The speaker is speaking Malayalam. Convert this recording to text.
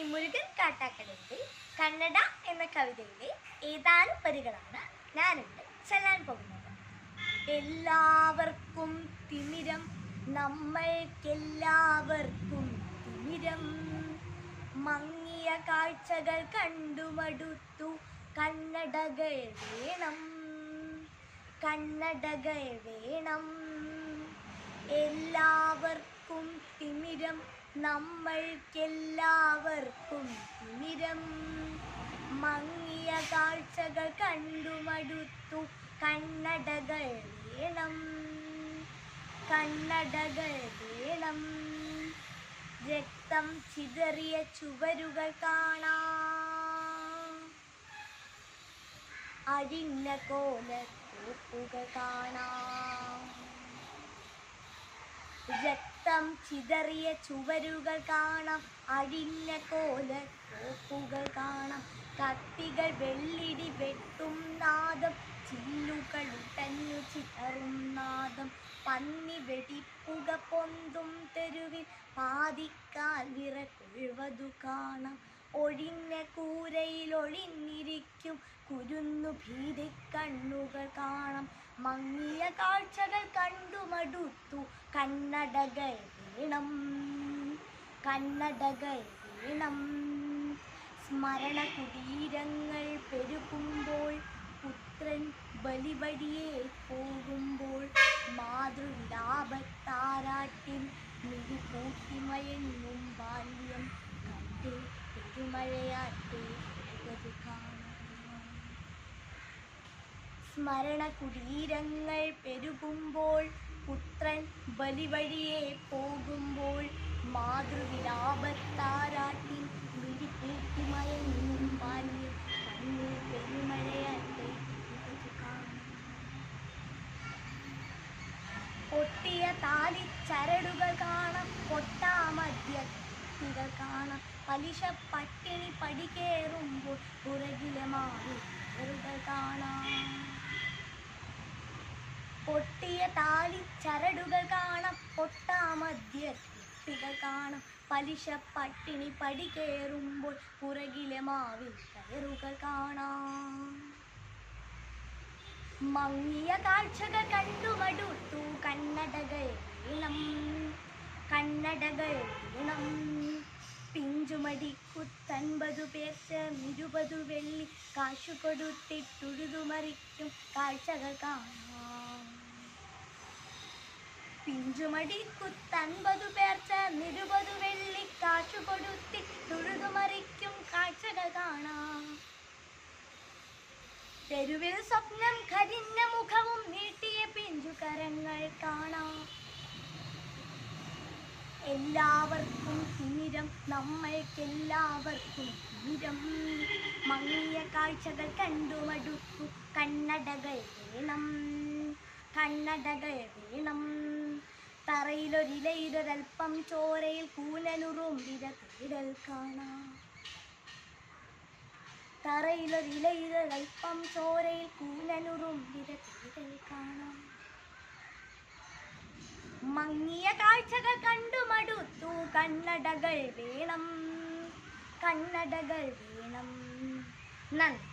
ശ്രീ മുരുകൻ കാട്ടാക്കടയുടെ കന്നഡ എന്ന കവിതയിലെ ഏതാനും വരികളാണ് ഞാനിവിടെ ചെല്ലാൻ പോകുന്നത്. എല്ലാവർക്കും തിമിരം നമ്മൾക്കെല്ലാവർക്കും തിമിരം. മങ്ങിയ കാഴ്ചകൾ കണ്ടുമടുത്തു കണ്ണടകൾ വേണം കണ്ണടകൾ വേണം. എല്ലാവർക്കും തിമിരം നമ്മൾക്കെല്ലാവർക്കും തിമിരം മങ്ങിയ കാഴ്ചകൾ കണ്ടുമടുത്തു. കണ്ണടകൾ വേണം. കണ്ണടകൾ വേണം. രക്തം ചിതറിയ ചുവരുകൾ കാണാം. അരിഞ്ഞ കോലത്തോപ്പുകൾ കാണാം. രക്തം ചിതറിയ ചുവരുകൾ കാണാം. അഴിഞ്ഞ കോല കോപ്പുകൾ കാണാം. കത്തികൾ വെള്ളിടി വെട്ടും നാദം. ചില്ലുകൾ ഉടഞ്ഞു ചിതറും നാദം. പന്നി വെടിപ്പുക പൊന്തും തെരുവിൽ. പാതിക്കാൽ വിറക്കൊഴുവതു കാണാം. ഒഴിഞ്ഞ കൂരയിൽ ഒളിഞ്ഞിരിക്കും കുരുന്നു ഭീതി കണ്ണുകൾ കാണാം. മങ്ങിയ കാഴ്ചകൾ കണ്ടു മടുത്തു കണ്ണടകൾ വീണം. കണ്ണടകൾ വീണം. സ്മരണ കുടീരങ്ങൾ പെരുകുമ്പോൾ പുത്രൻ ബലിവടിയെ പോകുമ്പോൾ മാതൃവിലാപത്താരാട്ടിൽ മിഴി കൂട്ടിമയങ്ങും ബാല്യം കണ്ടേ പെരുമഴയാട്ടെ കാണാം സ്മരണ കുടീരങ്ങൾ പെരുകുമ്പോൾ പുത്രൻ ബലിവഴിയെ പോകുമ്പോൾ മാതൃവിലാപത്താരാട്ടിൽ മിഴിപ്പൂട്ടി മയങ്ങും ബാല്യം കണ്ണിൽ പെരുമഴയാട്ടെ പൊട്ടിയ കാണാം. പൊട്ടിയ താലിച്ചരടുകൾ കാണാം പൊട്ടാമദ്യത്തികൾ കാണാം. പലിശ പട്ടിണി പടികേറുമ്പോൾ പുറകിലെ മാറി കാണാം. പൊട്ടിയ താലി ചരടുകൾ കാണാം. പൊട്ടാമദ്യത്തികൾ കാണാം. പലിശ പട്ടിണി പടി കയറുമ്പോൾ പുറകിലെ മാവിൽ കയറുകൾ കാണാം. മങ്ങിയ കാഴ്ചകൾ കണ്ടുമടുത്തു കണ്ണടകൾ വീണം കണ്ണടകൾ ഇണം പിഞ്ചുമടി കുത്തൻപതു പേർ ചേർന്നിരുപതു വെള്ളി. കാശു കൊടുത്തിട്ടുഴുതുമറിക്കും കാഴ്ചകൾ കാണാം. പിഞ്ചുമടി കുത്തൻപതു പേർ ചേർന്നിരുപതു വെള്ളി കാശു കൊടുത്തി തുഴുതുമറിക്കും കാഴ്ചകൾ കാണാം. തെരുവിൽ സ്വപ്നം കരിഞ്ഞ മുഖവും നീട്ടിയ പിഞ്ചുകരങ്ങൾ കാണാം. എല്ലാവർക്കും തീരം നമ്മൾക്കെല്ലാവർക്കും തീരം. മങ്ങിയ കാഴ്ചകൾ കണ്ടു മടുത്തു കണ്ണടകൾ വേണം കണ്ണടകൾ വേണം. തറയിലൊരിലയിലൊരൽപ്പം ചോരയിൽ കൂനലുറും വിര തേടൽ കാണാം. തറയിലൊരിലയിലൊരൽപ്പം ചോരയിൽ കൂനലുറും വിര തേടൽ കാണാം. മങ്ങിയ കാഴ്ചകൾ കണ്ടു മടുത്തു കണ്ണടകൾ വേണം കണ്ണടകൾ വേണം. നന്ദി.